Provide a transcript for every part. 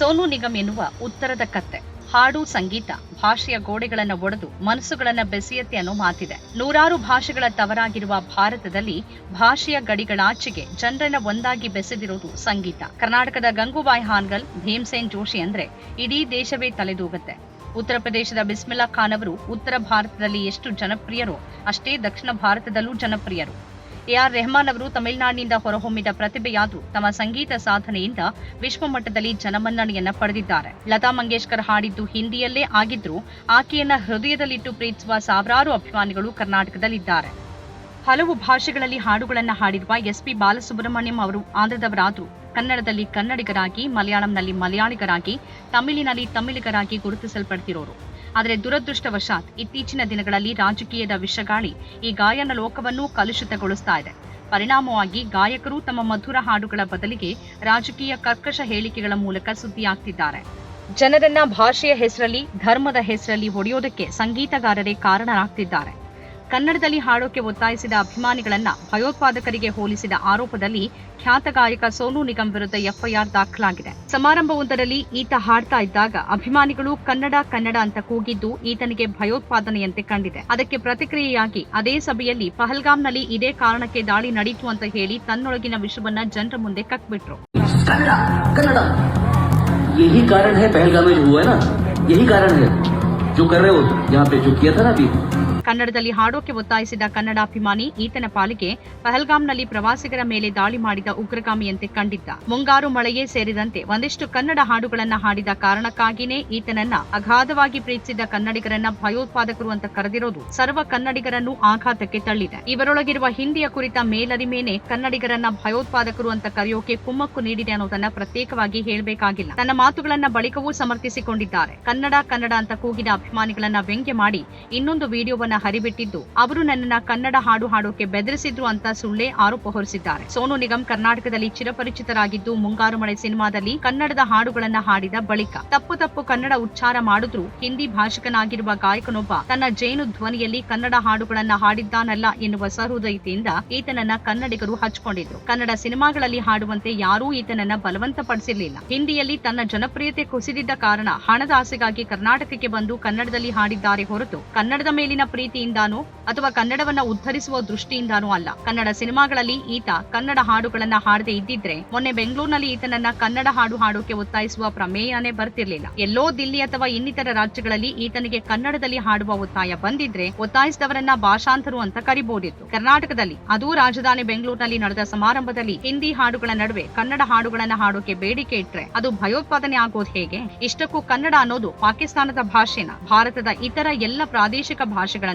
ಸೋನು ನಿಗಮ್ ಎನ್ನುವ ಉತ್ತರದ ಕತ್ತೆ. ಹಾಡು, ಸಂಗೀತ, ಭಾಷೆಯ ಗೋಡೆಗಳನ್ನು ಒಡೆದು ಮನಸ್ಸುಗಳನ್ನು ಬೆಸೆಯತ್ತೆ ಅನ್ನೋ ಮಾತಿದೆ. ನೂರಾರು ಭಾಷೆಗಳ ತವರಾಗಿರುವ ಭಾರತದಲ್ಲಿ ಭಾಷೆಯ ಗಡಿಗಳಾಚೆಗೆ ಜನರನ್ನ ಒಂದಾಗಿ ಬೆಸೆದಿರೋದು ಸಂಗೀತ. ಕರ್ನಾಟಕದ ಗಂಗೂಬಾಯಿ ಹಾನ್ಗಲ್, ಭೀಮ್ಸೇನ್ ಜೋಶಿ ಅಂದ್ರೆ ಇಡೀ ದೇಶವೇ ತಲೆದೂಗುತ್ತೆ. ಉತ್ತರ ಪ್ರದೇಶದ ಬಿಸ್ಮಿಲ್ಲಾ ಖಾನ್ ಅವರು ಉತ್ತರ ಭಾರತದಲ್ಲಿ ಎಷ್ಟು ಜನಪ್ರಿಯರೋ, ಅಷ್ಟೇ ದಕ್ಷಿಣ ಭಾರತದಲ್ಲೂ ಜನಪ್ರಿಯರು. ಎ ಆರ್ ರೆಹಮಾನ್ ಅವರು ತಮಿಳುನಾಡಿನಿಂದ ಹೊರಹೊಮ್ಮಿದ ಪ್ರತಿಭೆಯಾದರೂ ತಮ್ಮ ಸಂಗೀತ ಸಾಧನೆಯಿಂದ ವಿಶ್ವಮಟ್ಟದಲ್ಲಿ ಜನಮನ್ನಣೆಯನ್ನ ಪಡೆದಿದ್ದಾರೆ. ಲತಾ ಮಂಗೇಶ್ಕರ್ ಹಾಡಿದ್ದು ಹಿಂದಿಯಲ್ಲೇ ಆಗಿದ್ರೂ ಆಕೆಯನ್ನ ಹೃದಯದಲ್ಲಿಟ್ಟು ಪ್ರೀತಿಸುವ ಸಾವಿರಾರು ಅಭಿಮಾನಿಗಳು ಕರ್ನಾಟಕದಲ್ಲಿದ್ದಾರೆ. ಹಲವು ಭಾಷೆಗಳಲ್ಲಿ ಹಾಡುಗಳನ್ನು ಹಾಡಿರುವ ಎಸ್ ಪಿ ಬಾಲಸುಬ್ರಹ್ಮಣ್ಯಂ ಅವರು ಆಂಧ್ರದವರಾದರೂ. ಕನ್ನಡದಲ್ಲಿ ಕನ್ನಡಿಗರಾಗಿ, ಮಲಯಾಳಂನಲ್ಲಿ ಮಲಯಾಳಿಗರಾಗಿ, ತಮಿಳಿನಲ್ಲಿ ತಮಿಳಿಗರಾಗಿ ಗುರುತಿಸಲ್ಪಡ್ತಿರೋರು. ಆದರೆ ದುರದೃಷ್ಟವಶಾತ್ ಇತ್ತೀಚಿನ ದಿನಗಳಲ್ಲಿ ರಾಜಕೀಯದ ವಿಷಗಾಳಿ ಈ ಗಾಯನ ಲೋಕವನ್ನು ಕಲುಷಿತಗೊಳಿಸ್ತಾ ಇದೆ. ಪರಿಣಾಮವಾಗಿ ಗಾಯಕರು ತಮ್ಮ ಮಧುರ ಹಾಡುಗಳ ಬದಲಿಗೆ ರಾಜಕೀಯ ಕರ್ಕಶ ಹೇಳಿಕೆಗಳ ಮೂಲಕ ಸುದ್ದಿಯಾಗ್ತಿದ್ದಾರೆ. ಜನರನ್ನ ಭಾಷೆಯ ಹೆಸರಲ್ಲಿ, ಧರ್ಮದ ಹೆಸರಲ್ಲಿ ಹೊಡೆಯೋದಕ್ಕೆ ಸಂಗೀತಗಾರರೇ ಕಾರಣರಾಗ್ತಿದ್ದಾರೆ. ಕನ್ನಡದಲ್ಲಿ ಹಾಡೋಕೆ ಒತ್ತಾಯಿಸಿದ ಅಭಿಮಾನಿಗಳನ್ನ ಭಯೋತ್ಪಾದಕರಿಗೆ ಹೋಲಿಸಿದ ಆರೋಪದಲ್ಲಿ ಖ್ಯಾತ ಗಾಯಕ ಸೋನು ನಿಗಮ್ ವಿರುದ್ಧ ಎಫ್ಐಆರ್ ದಾಖಲಾಗಿದೆ ಸಮಾರಂಭವೊಂದರಲ್ಲಿ ಈತ ಹಾಡ್ತಾ ಇದ್ದಾಗ ಅಭಿಮಾನಿಗಳು ಕನ್ನಡ ಕನ್ನಡ ಅಂತ ಕೂಗಿದ್ದು ಈತನಿಗೆ ಭಯೋತ್ಪಾದನೆಯಂತೆ ಕಂಡಿದೆ ಅದಕ್ಕೆ ಪ್ರತಿಕ್ರಿಯೆಯಾಗಿ ಅದೇ ಸಭೆಯಲ್ಲಿ ಪಹಲ್ಗಾಮ್ನಲ್ಲಿ ಇದೇ ಕಾರಣಕ್ಕೆ ದಾಳಿ ನಡೀತು ಅಂತ ಹೇಳಿ ತನ್ನೊಳಗಿನ ವಿಷವನ್ನ ಜನರ ಮುಂದೆ ಕಕ್ಬಿಟ್ರು कन्नड़ा कन्नड़ा यही कारण है पहलगाम में जो हुआ है ना यही कारण है जो कर रहे हो यहाँ पे जो किया था ना अभी ಕನ್ನಡದಲ್ಲಿ ಹಾಡೋಕೆ ಒತ್ತಾಯಿಸಿದ ಕನ್ನಡಾಭಿಮಾನಿ ಈತನ ಪಾಲಿಗೆ ಪಹಲ್ಗಾಮ್ನಲ್ಲಿ ಪ್ರವಾಸಿಗರ ಮೇಲೆ ದಾಳಿ ಮಾಡಿದ ಉಗ್ರಗಾಮಿಯಂತೆ ಕಂಡಿದ್ದ. ಮುಂಗಾರು ಮಳೆಯೇ ಸೇರಿದಂತೆ ಒಂದಿಷ್ಟು ಕನ್ನಡ ಹಾಡುಗಳನ್ನ ಹಾಡಿದ ಕಾರಣಕ್ಕಾಗಿನೇ ಈತನನ್ನ ಅಗಾಧವಾಗಿ ಪ್ರೀತಿಸಿದ ಕನ್ನಡಿಗರನ್ನ ಭಯೋತ್ಪಾದಕರು ಅಂತ ಕರೆದಿರೋದು ಸರ್ವ ಕನ್ನಡಿಗರನ್ನು ಆಘಾತಕ್ಕೆ ತಳ್ಳಿದೆ. ಇವರೊಳಗಿರುವ ಹಿಂದಿಯ ಕುರಿತ ಮೇಲರಿಮೇನೆ ಕನ್ನಡಿಗರನ್ನ ಭಯೋತ್ಪಾದಕರು ಅಂತ ಕರೆಯೋಕೆ ಕುಮ್ಮಕ್ಕು ನೀಡಿದೆ ಅನ್ನೋದನ್ನ ಪ್ರತ್ಯೇಕವಾಗಿ ಹೇಳಬೇಕಾಗಿಲ್ಲ. ತನ್ನ ಮಾತುಗಳನ್ನ ಬಳಿಕವೂ ಸಮರ್ಥಿಸಿಕೊಂಡಿದ್ದಾರೆ. ಕನ್ನಡ ಕನ್ನಡ ಅಂತ ಕೂಗಿದ ಅಭಿಮಾನಿಗಳನ್ನ ವ್ಯಂಗ್ಯ ಮಾಡಿ ಇನ್ನೊಂದು ವಿಡಿಯೋವನ್ನ ಹರಿಬಿಟ್ಟಿದ್ದು. ಅವರು ನನ್ನನ್ನ ಕನ್ನಡ ಹಾಡು ಹಾಡೋಕೆ ಬೆದರಿಸಿದ್ರು ಅಂತ ಸುಳ್ಳೇ ಆರೋಪ ಹೊರಿಸಿದ್ದಾರೆ. ಸೋನು ನಿಗಮ್ ಕರ್ನಾಟಕದಲ್ಲಿ ಚಿರಪರಿಚಿತರಾಗಿದ್ದು ಮುಂಗಾರು ಮಳೆ ಸಿನಿಮಾದಲ್ಲಿ ಕನ್ನಡದ ಹಾಡುಗಳನ್ನ ಹಾಡಿದ ಬಳಿಕ ತಪ್ಪು ತಪ್ಪು ಕನ್ನಡ ಉಚ್ಚಾರ ಮಾಡಿದ್ರು. ಹಿಂದಿ ಭಾಷಿಕನಾಗಿರುವ ಗಾಯಕನೊಬ್ಬ ತನ್ನ ಜೇನು ಧ್ವನಿಯಲ್ಲಿ ಕನ್ನಡ ಹಾಡುಗಳನ್ನ ಹಾಡಿದ್ದಾನಲ್ಲ ಎನ್ನುವ ಸಹೃದಯತೆಯಿಂದ ಈತನನ್ನ ಕನ್ನಡಿಗರು ಹಚ್ಕೊಂಡಿದ್ರು. ಕನ್ನಡ ಸಿನಿಮಾಗಳಲ್ಲಿ ಹಾಡುವಂತೆ ಯಾರೂ ಈತನನ್ನ ಬಲವಂತಪಡಿಸಿರ್ಲಿಲ್ಲ. ಹಿಂದಿಯಲ್ಲಿ ತನ್ನ ಜನಪ್ರಿಯತೆ ಕುಸಿದಿದ್ದ ಕಾರಣ ಹಣದ ಆಸೆಗಾಗಿ ಕರ್ನಾಟಕಕ್ಕೆ ಬಂದು ಕನ್ನಡದಲ್ಲಿ ಹಾಡಿದ್ದಾರೆ ಹೊರತು ಕನ್ನಡದ ಮೇಲಿನ ಪ್ರೀತಿಯಿಂದಾನೋ ಅಥವಾ ಕನ್ನಡವನ್ನ ಉದ್ಧರಿಸುವ ದೃಷ್ಟಿಯಿಂದಾನೋ ಅಲ್ಲ. ಕನ್ನಡ ಸಿನಿಮಾಗಳಲ್ಲಿ ಈತ ಕನ್ನಡ ಹಾಡುಗಳನ್ನ ಹಾಡದೆ ಇದ್ದಿದ್ರೆ ಮೊನ್ನೆ ಬೆಂಗಳೂರಿನಲ್ಲಿ ಈತನನ್ನ ಕನ್ನಡ ಹಾಡು ಹಾಡೋಕೆ ಒತ್ತಾಯಿಸುವ ಪ್ರಮೇಯನೇ ಬರ್ತಿರ್ಲಿಲ್ಲ. ಎಲ್ಲೋ ದಿಲ್ಲಿ ಅಥವಾ ಇನ್ನಿತರ ರಾಜ್ಯಗಳಲ್ಲಿ ಈತನಿಗೆ ಕನ್ನಡದಲ್ಲಿ ಹಾಡುವ ಒತ್ತಾಯ ಬಂದಿದ್ರೆ ಒತ್ತಾಯಿಸಿದವರನ್ನ ಭಾಷಾಂತರು ಅಂತ ಕರಿಬಹುದಿತ್ತು ಕರ್ನಾಟಕದಲ್ಲಿ, ಅದೂ ರಾಜಧಾನಿ ಬೆಂಗಳೂರಿನಲ್ಲಿ ನಡೆದ ಸಮಾರಂಭದಲ್ಲಿ ಹಿಂದಿ ಹಾಡುಗಳ ನಡುವೆ ಕನ್ನಡ ಹಾಡುಗಳನ್ನ ಹಾಡೋಕೆ ಬೇಡಿಕೆ ಇಟ್ರೆ ಅದು ಭಯೋತ್ಪಾದನೆ ಆಗೋದು ಹೇಗೆ? ಇಷ್ಟಕ್ಕೂ ಕನ್ನಡ ಅನ್ನೋದು ಪಾಕಿಸ್ತಾನದ ಭಾಷೆನ? ಭಾರತದ ಇತರ ಎಲ್ಲ ಪ್ರಾದೇಶಿಕ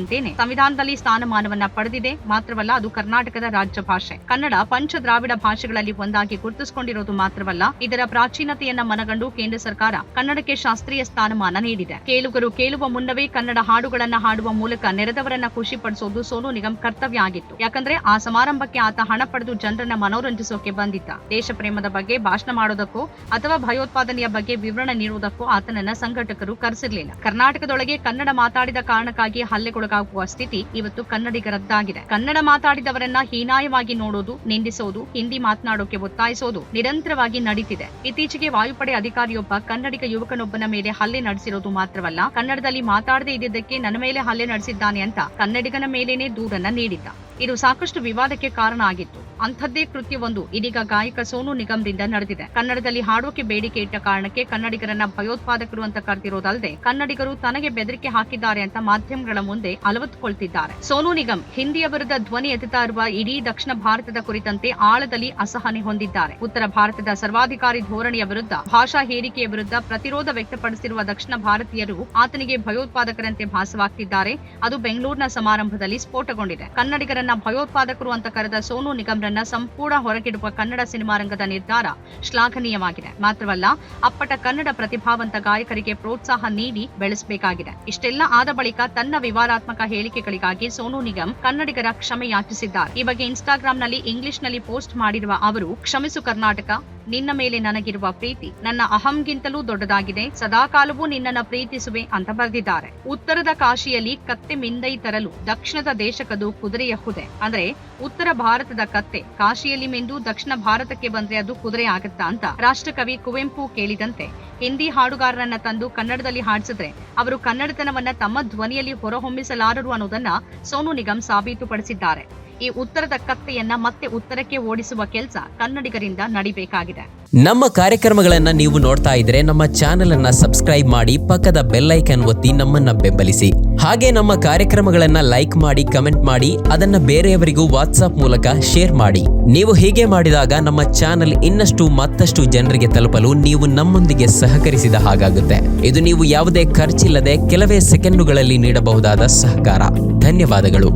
ಭಾಷೆಗಳಂತೇನೆ ಸಂವಿಧಾನದಲ್ಲಿ ಸ್ಥಾನಮಾನವನ್ನ ಪಡೆದಿದೆ. ಮಾತ್ರವಲ್ಲ, ಅದು ಕರ್ನಾಟಕದ ರಾಜ್ಯ ಭಾಷೆ. ಕನ್ನಡ ಪಂಚ ದ್ರಾವಿಡ ಭಾಷೆಗಳಲ್ಲಿ ಒಂದಾಗಿ ಗುರುತಿಸಿಕೊಂಡಿರೋದು ಮಾತ್ರವಲ್ಲ, ಇದರ ಪ್ರಾಚೀನತೆಯನ್ನ ಮನಗಂಡು ಕೇಂದ್ರ ಸರ್ಕಾರ ಕನ್ನಡಕ್ಕೆ ಶಾಸ್ತ್ರೀಯ ಸ್ಥಾನಮಾನ ನೀಡಿದೆ. ಕೇಳುಗರು ಕೇಳುವ ಮುನ್ನವೇ ಕನ್ನಡ ಹಾಡುಗಳನ್ನ ಹಾಡುವ ಮೂಲಕ ನೆರೆದವರನ್ನ ಖುಷಿಪಡಿಸೋದು ಸೋನು ನಿಗಮ್ ಕರ್ತವ್ಯ ಆಗಿತ್ತು. ಯಾಕಂದ್ರೆ, ಆ ಸಮಾರಂಭಕ್ಕೆ ಆತ ಹಣ ಪಡೆದು ಜನರನ್ನ ಮನೋರಂಜಿಸೋಕೆ ಬಂದಿದ್ದ. ದೇಶ ಪ್ರೇಮದ ಬಗ್ಗೆ ಭಾಷಣ ಮಾಡೋದಕ್ಕೋ, ಅಥವಾ ಭಯೋತ್ಪಾದನೆಯ ಬಗ್ಗೆ ವಿವರಣೆ ನೀಡುವುದಕ್ಕೋ ಆತನನ್ನ ಸಂಘಟಕರು ಕರೆಸಿರಲಿಲ್ಲ. ಕರ್ನಾಟಕದೊಳಗೆ ಕನ್ನಡ ಮಾತಾಡಿದ ಕಾರಣಕ್ಕಾಗಿ ಹಲ್ಲೆಗೊಳಗಾಗುವ ಸ್ಥಿತಿ ಇವತ್ತು ಕನ್ನಡಿಗರದ್ದಾಗಿದೆ. ಕನ್ನಡ ಮಾತಾಡಿದವರನ್ನ ಹೀನಾಯವಾಗಿ ನೋಡೋದು, ನಿಂದಿಸೋದು, ಹಿಂದಿ ಮಾತನಾಡೋಕೆ ಒತ್ತಾಯಿಸೋದು ನಿರಂತರವಾಗಿ ನಡೀತಿದೆ. ಇತ್ತೀಚೆಗೆ ವಾಯುಪಡೆ ಅಧಿಕಾರಿಯೊಬ್ಬ ಕನ್ನಡಿಗ ಯುವಕನೊಬ್ಬನ ಮೇಲೆ ಹಲ್ಲೆ ನಡೆಸಿರೋದು ಮಾತ್ರವಲ್ಲ, ಕನ್ನಡದಲ್ಲಿ ಮಾತಾಡದೇ ಇದ್ದಿದ್ದಕ್ಕೆ ನನ್ನ ಮೇಲೆ ಹಲ್ಲೆ ನಡೆಸಿದ್ದಾನೆ ಅಂತ ಕನ್ನಡಿಗನ ಮೇಲೇನೆ ದೂರನ್ನ ನೀಡಿದ್ದ. ಇದು ಸಾಕಷ್ಟು ವಿವಾದಕ್ಕೆ ಕಾರಣ ಆಗಿತ್ತು. ಅಂಥದ್ದೇ ಕೃತ್ಯವೊಂದು ಇದೀಗ ಗಾಯಕ ಸೋನು ನಿಗಮದಿಂದ ನಡೆದಿದೆ. ಕನ್ನಡದಲ್ಲಿ ಹಾಡೋಕೆ ಬೇಡಿಕೆ ಇಟ್ಟ ಕಾರಣಕ್ಕೆ ಕನ್ನಡಿಗರನ್ನ ಭಯೋತ್ಪಾದಕರು ಅಂತ ಕರೆದಿರೋದಲ್ಲದೆ ಕನ್ನಡಿಗರು ತನಗೆ ಬೆದರಿಕೆ ಹಾಕಿದ್ದಾರೆ ಅಂತ ಮಾಧ್ಯಮಗಳ ಮುಂದೆ ಅಲವತ್ತುಕೊಳ್ತಿದ್ದಾರೆ. ಸೋನು ನಿಗಮ್ ಹಿಂದಿಯ ವಿರುದ್ಧ ಧ್ವನಿ ಎತ್ತುತ್ತಾ ಇರುವ ಇಡೀ ದಕ್ಷಿಣ ಭಾರತದ ಕುರಿತಂತೆ ಆಳದಲ್ಲಿ ಅಸಹನೆ ಹೊಂದಿದ್ದಾರೆ. ಉತ್ತರ ಭಾರತದ ಸರ್ವಾಧಿಕಾರಿ ಧೋರಣೆಯ ವಿರುದ್ಧ, ಭಾಷಾ ಹೇರಿಕೆಯ ವಿರುದ್ಧ ಪ್ರತಿರೋಧ ವ್ಯಕ್ತಪಡಿಸಿರುವ ದಕ್ಷಿಣ ಭಾರತೀಯರು ಆತನಿಗೆ ಭಯೋತ್ಪಾದಕರಂತೆ ಭಾಸವಾಗ್ತಿದ್ದಾರೆ. ಅದು ಬೆಂಗಳೂರಿನ ಸಮಾರಂಭದಲ್ಲಿ ಸ್ಫೋಟಗೊಂಡಿದೆ. ಕನ್ನಡಿಗರನ್ನ ಭಯೋತ್ಪಾದಕರು ಅಂತ ಕರೆದ ಸೋನು ನಿಗಮ್ರನ್ನ ಸಂಪೂರ್ಣ ಹೊರಗಿಡುವ ಕನ್ನಡ ಸಿನಿಮಾ ರಂಗದ ನಿರ್ಧಾರ ಶ್ಲಾಘನೀಯವಾಗಿದೆ. ಮಾತ್ರವಲ್ಲ, ಅಪ್ಪಟ ಕನ್ನಡ ಪ್ರತಿಭಾವಂತ ಗಾಯಕರಿಗೆ ಪ್ರೋತ್ಸಾಹ ನೀಡಿ ಬೆಳೆಸಬೇಕಾಗಿದೆ. ಇಷ್ಟೆಲ್ಲ ಆದ ಬಳಿಕ ತನ್ನ ವಿವಾದಾತ್ಮಕ ಹೇಳಿಕೆಗಳಿಗಾಗಿ ಸೋನು ನಿಗಮ್ ಕನ್ನಡಿಗರ ಕ್ಷಮೆಯಾಚಿಸಿದ್ದಾರೆ. ಈ ಬಗ್ಗೆ ಇನ್ಸ್ಟಾಗ್ರಾಂನಲ್ಲಿ ಇಂಗ್ಲಿಷ್ನಲ್ಲಿ ಪೋಸ್ಟ್ ಮಾಡಿರುವ ಅವರು, ಕ್ಷಮಿಸು ಕರ್ನಾಟಕ ನಿನ್ನ ಮೇಲೆ ನನಗಿರುವ ಪ್ರೀತಿ ನನ್ನ ಅಹಂಗಿಂತಲೂ ದೊಡ್ಡದಾಗಿದೆ. ಸದಾಕಾಲವೂ ನಿನ್ನನ್ನ ಪ್ರೀತಿಸುವೆ ಅಂತ ಬರೆದಿದ್ದಾರೆ. ಉತ್ತರದ ಕಾಶಿಯಲ್ಲಿ ಕತ್ತೆ ಮಿಂದೈ ತರಲು ದಕ್ಷಿಣದ ದೇಶಕದು ಕುದುರೆಯ ಹುದೆ. ಅಂದ್ರೆ ಉತ್ತರ ಭಾರತದ ಕತ್ತೆ ಕಾಶಿಯಲ್ಲಿ ಮಿಂದು ದಕ್ಷಿಣ ಭಾರತಕ್ಕೆ ಬಂದ್ರೆ ಅದು ಕುದುರೆ ಆಗತ್ತಾ ಅಂತ ರಾಷ್ಟ್ರಕವಿ ಕುವೆಂಪು ಕೇಳಿದಂತೆ ಹಿಂದಿ ಹಾಡುಗಾರರನ್ನ ತಂದು ಕನ್ನಡದಲ್ಲಿ ಹಾಡಿಸಿದ್ರೆ ಅವರು ಕನ್ನಡತನವನ್ನ ತಮ್ಮ ಧ್ವನಿಯಲ್ಲಿ ಹೊರಹೊಮ್ಮಿಸಲಾರರು ಅನ್ನೋದನ್ನ ಸೋನು ನಿಗಮ್ ಸಾಬೀತುಪಡಿಸಿದ್ದಾರೆ. ಈ ಉತ್ತರದ ಕತ್ತೆಯನ್ನ ಮತ್ತೆ ಉತ್ತರಕ್ಕೆ ಓಡಿಸುವ ಕೆಲಸ ಕನ್ನಡಿಗರಿಂದ ನಡಿಬೇಕಾಗಿದೆ. ನಮ್ಮ ಕಾರ್ಯಕ್ರಮಗಳನ್ನ ನೀವು ನೋಡ್ತಾ ಇದ್ರೆ ನಮ್ಮ ಚಾನೆಲ್ ಅನ್ನ ಸಬ್ಸ್ಕ್ರೈಬ್ ಮಾಡಿ ಪಕ್ಕದ ಬೆಲ್ ಐಕನ್ ಒತ್ತಿ ನಮ್ಮನ್ನ ಬೆಂಬಲಿಸಿ. ಹಾಗೆ ನಮ್ಮ ಕಾರ್ಯಕ್ರಮಗಳನ್ನ ಲೈಕ್ ಮಾಡಿ, ಕಮೆಂಟ್ ಮಾಡಿ, ಅದನ್ನ ಬೇರೆಯವರಿಗೂ ವಾಟ್ಸ್ಆಪ್ ಮೂಲಕ ಶೇರ್ ಮಾಡಿ. ನೀವು ಹೀಗೆ ಮಾಡಿದಾಗ ನಮ್ಮ ಚಾನೆಲ್ ಇನ್ನಷ್ಟು ಮತ್ತಷ್ಟು ಜನರಿಗೆ ತಲುಪಲು ನೀವು ನಮ್ಮೊಂದಿಗೆ ಸಹಕರಿಸಿದ ಹಾಗಾಗುತ್ತೆ. ಇದು ನೀವು ಯಾವುದೇ ಖರ್ಚಿಲ್ಲದೆ ಕೆಲವೇ ಸೆಕೆಂಡುಗಳಲ್ಲಿ ನೀಡಬಹುದಾದ ಸಹಕಾರ. ಧನ್ಯವಾದಗಳು.